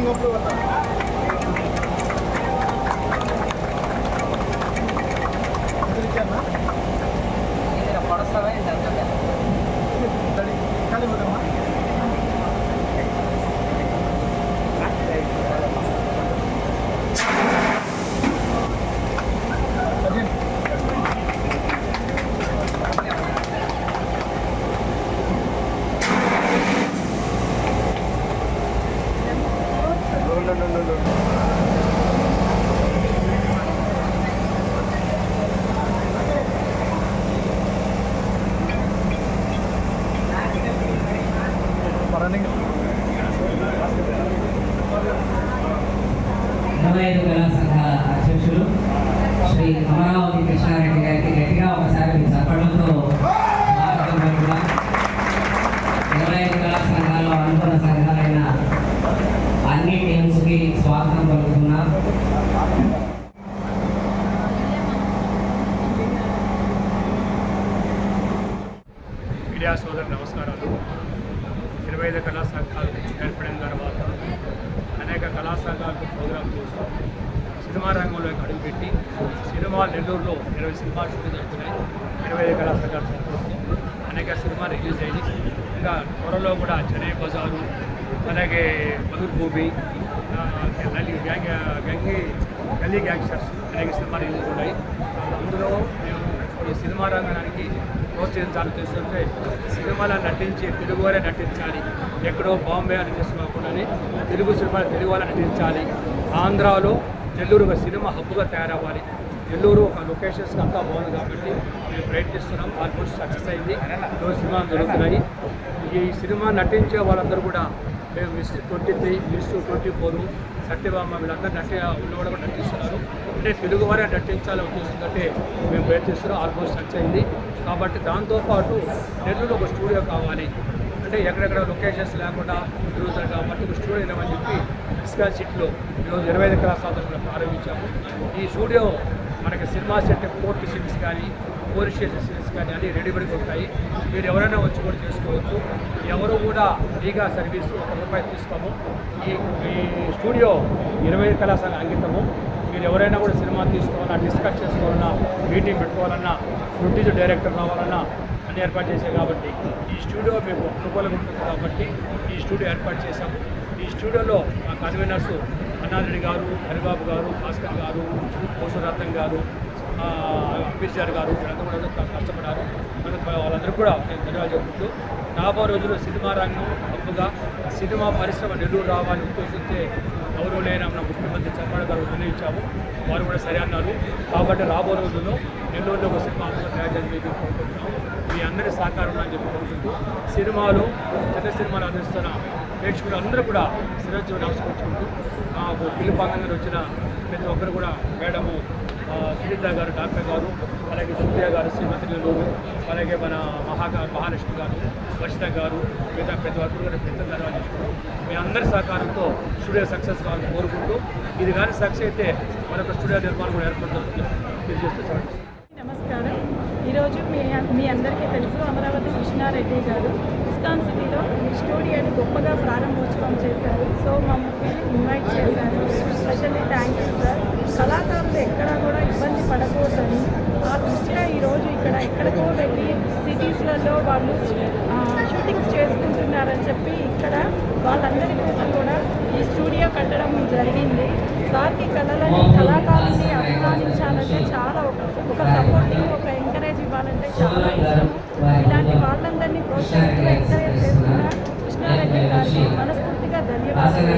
King of Lota. ఇరవై కళా సంఘ అధ్యక్షులు శ్రీ అమరావతి కృష్ణారెడ్డి గారికి గట్టిగా ఒకసారి మీ పలుకుదాం ఇరవై ఐదు కళా సంఘాల్లో అనుకున్న సంఘాలైన అన్ని టీమ్స్కి స్వాగతం పలుకుతున్నాం. మీడియా సోదరు నమస్కారాలు. ఇరవై ఐదు కళా సంఘాలు ఏర్పడిన తర్వాత అనేక కళా సంఘాలకు ప్రోగ్రామ్ చేస్తూ సినిమా రంగంలోకి అడుగుపెట్టి సినిమా నెల్లూరులో ఇరవై సినిమా షూటింగ్ జరుగుతున్నాయి. ఇరవై ఐదు కళా సంఘాలు అనేక సినిమా రిలీజ్ అయ్యి ఇంకా త్వరలో కూడా చెన్నై బజారు అలాగే బహుర్భూమి గల్లీ గ్యాంగ్ గంగి గల్లీ గ్యాంగ్స్టర్స్ అనేక సినిమా రిలీజ్ ఉన్నాయి. అందులో మేము ఈ సినిమా రంగానికి ప్రోత్సహించాలని చేస్తుంటే సినిమాలో నటించి తెలుగు వారే నటించాలి. ఎక్కడో బాంబే అని చేసుకోకుండానే తెలుగు సినిమా తెలుగు వాళ్ళ నటించాలి. ఆంధ్రాలో నెల్లూరు ఒక సినిమా హబ్బుగా తయారవ్వాలి. నెల్లూరు ఒక లొకేషన్స్ అంతా బాగుంది కాబట్టి మేము ప్రయత్నిస్తున్నాం. ఆల్మోస్ట్ సక్సెస్ అయింది. సినిమాలు సినిమా జరుగుతున్నాయి. ఈ సినిమా నటించే వాళ్ళందరూ కూడా మేము miss twenty three miss twenty four Satyabhama వీళ్ళందరూ నటి ఉన్న కూడా నటిస్తున్నారు. అంటే తెలుగు వారే నటించాలని ఉద్దేశంతో మేము ప్రయత్నిస్తున్నాం. ఆల్మోస్ట్ సక్సెస్ అయింది. కాబట్టి దాంతోపాటు నెల్లూరు ఒక స్టూడియో కావాలి. అంటే ఎక్కడెక్కడ లొకేషన్స్ లేకుండా తిరుగుతారు కాబట్టి ఒక స్టూడియో ఇవ్వమని చెప్పి ఇస్కా సిట్లో ఈరోజు ఇరవై ఐదు కళాశాలలో కూడా ప్రారంభించాము. ఈ స్టూడియో మనకి సినిమా సెట్ కోర్టు సీన్స్ కానీ పోలీస్ స్టేషన్ కానీ అన్నీ రెడీమేడ్గా ఉంటాయి. మీరు ఎవరైనా వచ్చి కూడా చేసుకోవచ్చు ఎవరు కూడా ఫ్రీగా సర్వీస్ ఒక రూపాయి తీసుకోము. ఈ ఈ స్టూడియో ఇరవై ఐదు కళాశాల అంకితము. మీరు ఎవరైనా కూడా సినిమా తీసుకోవాలన్నా డిస్కస్ చేసుకోవాలన్నా మీటింగ్ పెట్టుకోవాలన్నా ప్రొడ్యూసర్ డైరెక్టర్ కావాలన్నా అన్ని ఏర్పాటు చేశాం కాబట్టి ఈ స్టూడియో మీకు అనుకూలంగా ఉంటుంది కాబట్టి ఈ స్టూడియో ఏర్పాటు చేశాము. ఈ స్టూడియోలో మా కన్వీనర్స్ అన్నారెడ్డి గారు హరిబాబు గారు భాస్కర్ గారు కోసరత్నం గారు అంబేద్కర్ గారు వీళ్ళందరూ కూడా ఎంతో కష్టపడారు మనకు వాళ్ళందరూ కూడా నేను ధన్యవాదాలు చెప్పుకుంటూ రాబో రోజుల్లో సినిమా రంగం అప్పుగా సినిమా పరిశ్రమ నెల్లూరు రావాలని ఉద్దేశించే ఎవరు లేని మన ముఖ్యమంత్రి చంద్రబాబు గారు నిర్ణయించాము వారు కూడా సరే అన్నారు. కాబట్టి రాబో రోజుల్లో నెల్లూరులో ఒక సినిమా తయారు చేసి కోరుకుంటున్నాం మీ అందరి సహకారం అని చెప్పి కోరుకుంటూ సినిమాలు చిన్న సినిమాలు అందిస్తున్న ప్రేక్షకులు అందరూ కూడా శిరోజు నమస్కరించుకుంటూ మాకు పిలుపాంగంగా వచ్చిన ప్రతి ఒక్కరు కూడా మేడము సునీత గారు డాక్టర్ గారు అలాగే సుప్రియ గారు శ్రీమతి నెల్లూరు అలాగే మన మహాగా మహాలక్ష్మి గారు వర్షిత గారు మిగతా పెద్ద ఒక్కరు కూడా పెద్ద ధన్యవాదాలు మీ అందరి సహకారంతో స్టూడియో సక్సెస్ కావాలని కోరుకుంటూ ఇది కానీ సక్సెస్ అయితే మరొక స్టూడియో నిర్మాణం కూడా ఏర్పడుతుంది తెలియజేస్తూ సెలవు నమస్కారం. ఈరోజు మీ మీ అందరికీ తెలుసు అమరావతి కృష్ణారెడ్డి గారు. ఇస్కాన్ సిటీలో స్టూడియోని గొప్పగా ప్రారంభోత్సవం చేశారు. సో మమ్మల్ని ఇన్వైట్ చేశారు. Specially thank you sir. కళాకారులు ఎక్కడా కూడా ఇబ్బంది పడకూడదని. ఆ దృష్ట్యా ఈరోజు ఇక్కడ ఎక్కడికో వెళ్ళి సిటీస్లలో వాళ్ళు షూటింగ్స్ చేసుకుంటున్నారని చెప్పి ఇక్కడ వాళ్ళందరి కోసం కూడా ఈ స్టూడియో కట్టడం జరిగింది. సార్కి కళలని కళాకారుల్ని అభిమానించాలంటే చాలా ఒక సపోర్టింగ్ ఒక ఎంకరేజ్ ఇవ్వాలంటే చాలా ఇష్టం. ఇలాంటి వాళ్ళందరినీ ప్రోత్సహిస్తూ ఎంకరేజ్ చేస్తున్న కృష్ణారెడ్డి గారికి మనస్ఫూర్తిగా ధన్యవాదాలు.